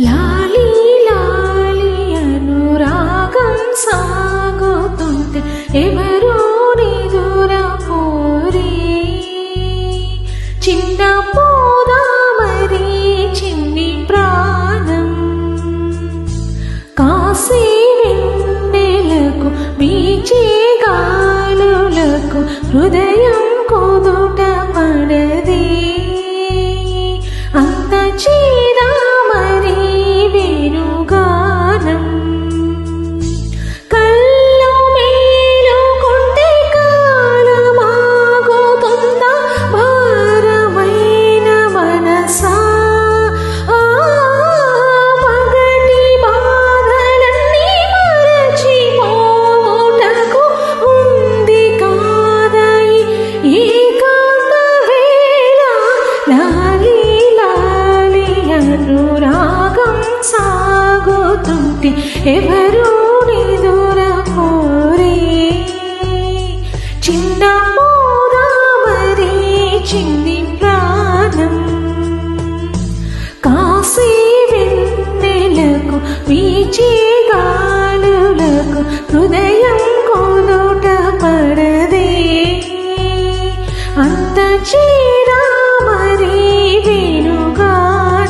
లాలి లాలి అనురాగం సాగుతుంటే ఎవరో నిదుర పోరి. చిన్న పోదామరి చిన్ని ప్రాణం. కాసే వెన్నెలకు బీచే గాలులకు హృదయం కుదుట పడదే. సాగుతుంటే ఎవరు నిదుర కోరే చిన్న పోదామరి చిన్ని ప్రాణం కాసే వెన్నెలకు వీచే గాలులకు హృదయం కోదుట పడదే అంత చే